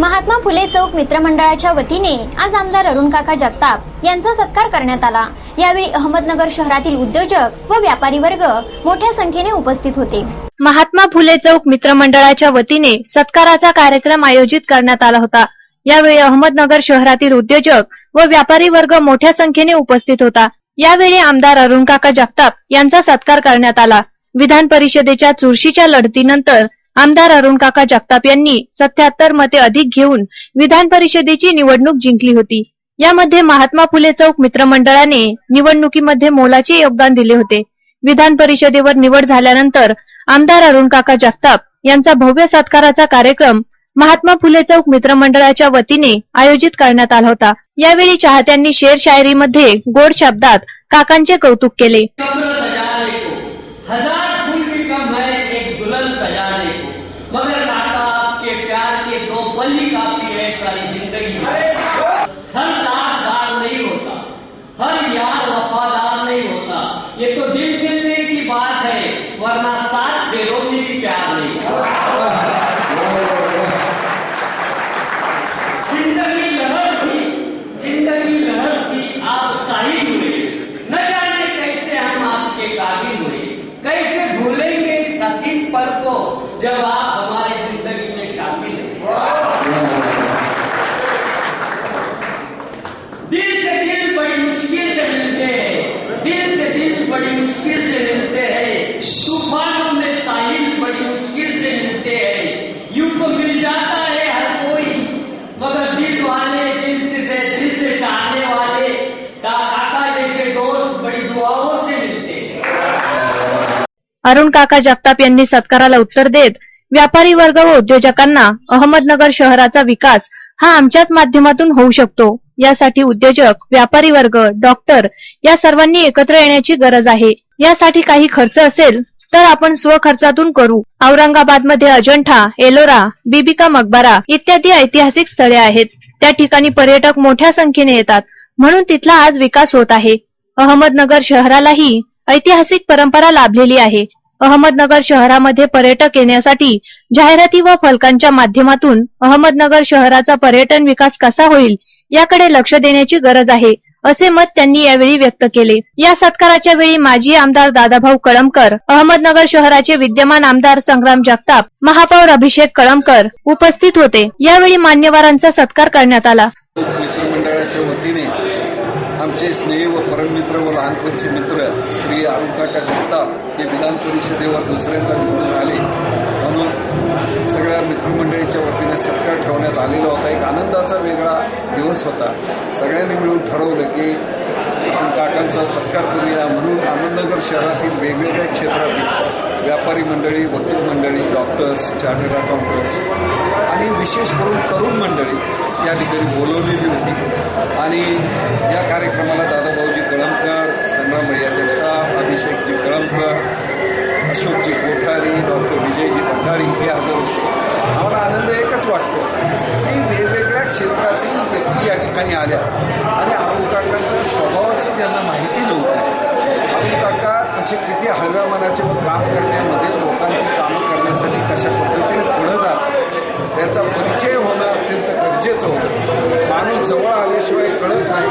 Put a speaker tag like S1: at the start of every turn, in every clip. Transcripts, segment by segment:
S1: महात्मा फुले चौक मित्रमंडळाच्या वतीने आज आमदार अरुण काका जगताप यांचा सत्कार करण्यात आला. यावेळी अहमदनगर शहरातील उद्योजक व व्यापारी वर्ग मोठ्या संख्येने उपस्थित होते.
S2: महात्मा फुले चौक मित्रमंडळाच्या वतीने सत्काराचा कार्यक्रम आयोजित करण्यात आला होता. यावेळी अहमदनगर शहरातील उद्योजक व व्यापारी वर्ग मोठ्या संख्येने उपस्थित होता. यावेळी आमदार अरुण काका जगताप यांचा सत्कार करण्यात आला. विधान परिषदेच्या चुरशीच्या लढतीनंतर आमदार अरुण काका जगताप यांनी सत्याहत्तर मते अधिक घेऊन विधान परिषदेची निवडणूक जिंकली होती. यामध्ये महात्मा फुले चौक मित्रमंडळाने निवडणुकीमध्ये मोलाचे योगदान दिले होते. विधान परिषदेवर निवड झाल्यानंतर आमदार अरुण काका जगताप यांचा भव्य सत्काराचा कार्यक्रम महात्मा फुले चौक मित्रमंडळाच्या वतीने आयोजित करण्यात आला होता. यावेळी चाहत्यांनी शेर शायरीमध्ये गोड शब्दात काकांचे कौतुक केले.
S3: के दो पल ही काफ़ी है सारी ज़िंदगी हर दार दार नहीं होता। हर यार वफादार नहीं होता। ये तो दिल मिलने की बात है वरना सात फेरों में भी प्यार नहीं ज़िंदगी लहर थी ज़िंदगी लहर थी आप शाहिद हुए। न जाने कैसे हम आपके काबिल हुए। कैसे भूलेंगे इस हसीन पल को जब आप
S2: अरुण काका जगताप यांनी सत्काराला उत्तर देत व्यापारी वर्ग व उद्योजकांना अहमदनगर शहराचा विकास हा आमच्याच माध्यमातून होऊ शकतो. यासाठी उद्योजक व्यापारी वर्ग डॉक्टर या सर्वांनी एकत्र येण्याची गरज आहे. यासाठी काही खर्च असेल तर आपण स्वखर्चातून करू. औरंगाबादमध्ये अजंठा एलोरा बीबिका मकबरा इत्यादी ऐतिहासिक स्थळे आहेत. त्या ठिकाणी पर्यटक मोठ्या संख्येने येतात. म्हणून तिथला आज विकास होत आहे. अहमदनगर शहरालाही ऐतिहासिक परंपरा लाभलेली आहे. अहमदनगर शहरामध्ये पर्यटक येण्यासाठी जाहिराती व फलकांच्या माध्यमातून अहमदनगर शहराचा पर्यटन विकास कसा होईल याकडे लक्ष देण्याची गरज आहे असे मत त्यांनी यावेळी व्यक्त केले. या सत्काराच्या वेळी माजी आमदार दादाभाऊ कळमकर अहमदनगर शहराचे विद्यमान आमदार संग्राम जगताप महापौर अभिषेक कळमकर उपस्थित होते. यावेळी मान्यवरांचा सत्कार करण्यात आला.
S4: आमचे स्नेही व परममित्र व लहानपणचे मित्र श्री अरुणकाका जगताप हे विधान परिषदेवर दुसऱ्यांदा निवडून आले. म्हणून सगळ्या मित्रमंडळीच्या वतीने सत्कार ठेवण्यात आलेला होता. एक आनंदाचा वेगळा दिवस होता. सगळ्यांनी मिळून ठरवलं की आपण काकांचा सत्कार करूया म्हणून अहमदनगर शहरातील वेगवेगळ्या क्षेत्रातील व्यापारी मंडळी वकील मंडळी डॉक्टर्स चार्टर्ड अकाउंटंट्स आणि विशेष करून तरुण मंडळी या ठिकाणी बोलवलेली होती. आणि या कार्यक्रमाला दादाभाऊजी कळमकर संग्राम भैया जगताप अभिषेकजी कळमकर अशोकजी कोठारी डॉक्टर विजयजी भंडारी हे हजर होते. आम्हाला आनंद एकच वाटतो की वेगवेगळ्या क्षेत्रातील व्यक्ती या ठिकाणी आल्या आणि आमका काकांच्या स्वभावाची ज्यांना माहिती नव्हती अरुण काका तसे मनाचे काम करण्यामध्ये लोकांची कामं करण्यासाठी कशा पद्धतीने पुढे जात त्याचा परिचय होणं अत्यंत गरजेचं होतं. माणूस जवळ आल्याशिवाय कळत नाही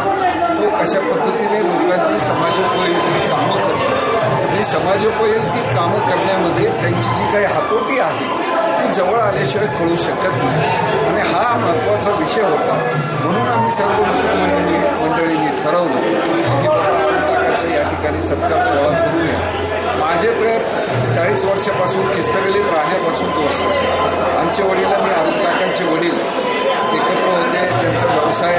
S4: तो कशा पद्धतीने लोकांची समाजोपयोगी कामं करतो आणि समाजोपयोगी कामं करण्यामध्ये त्यांची जी काही हातोटी आहे ती जवळ आल्याशिवाय कळू शकत नाही. आणि हा महत्त्वाचा विषय होता. म्हणून आम्ही सर्व मित्रमंडळी मंडळींनी ठरवलं की बाबा आपण काकाचा या ठिकाणी सत्कार सोहळा करूया. माझे तर चाळीस वर्षापासून खिस्तगलीत राहण्यापासून दोस्त आमचे वडील आणि अरुण काकांचे वडील एकत्र होते त्यांचा व्यवसाय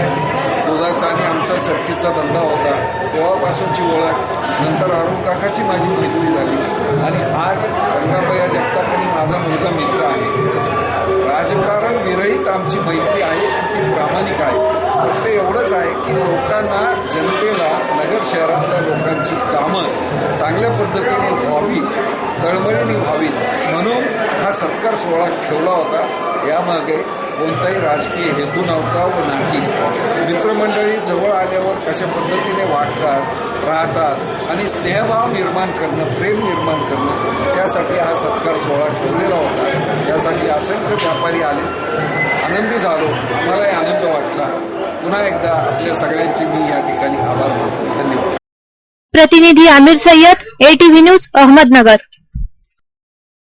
S4: दुधाचा आणि आमचा सरकीचा धंदा होता. तेव्हापासूनची ओळख नंतर अरुण काकाची माझी मैत्री झाली. आणि आज संग्रामभैया जगताप आणि माझा मुलगा मित्र आहे. राजकारण विरहित आमची मैत्री आहे ती प्रामाणिक आहे. फक्त एवढंच आहे की लोकांना नगर शहरातल्या लोकांची कामं चांगल्या पद्धतीने व्हावी तळमळीने व्हावीत म्हणून हा सत्कार सोहळा ठेवला होता. यामागे कोणताही राजकीय हेतू नव्हता व नाही. मित्रमंडळी जवळ आल्यावर कशा पद्धतीने वागतात राहतात आणि स्नेहभाव निर्माण करणं प्रेम निर्माण करणं त्यासाठी हा सत्कार सोहळा ठेवलेला होता. त्यासाठी असंख्य व्यापारी आले. आनंदी झालो. आम्हालाही आनंद वाटला. पुन्हा एकदा आपल्या सगळ्यांची मी या ठिकाणी आभार मानतो. धन्यवाद.
S2: प्रतिनिधी आमिर सय्यद एटीव्ही न्यूज अहमदनगर.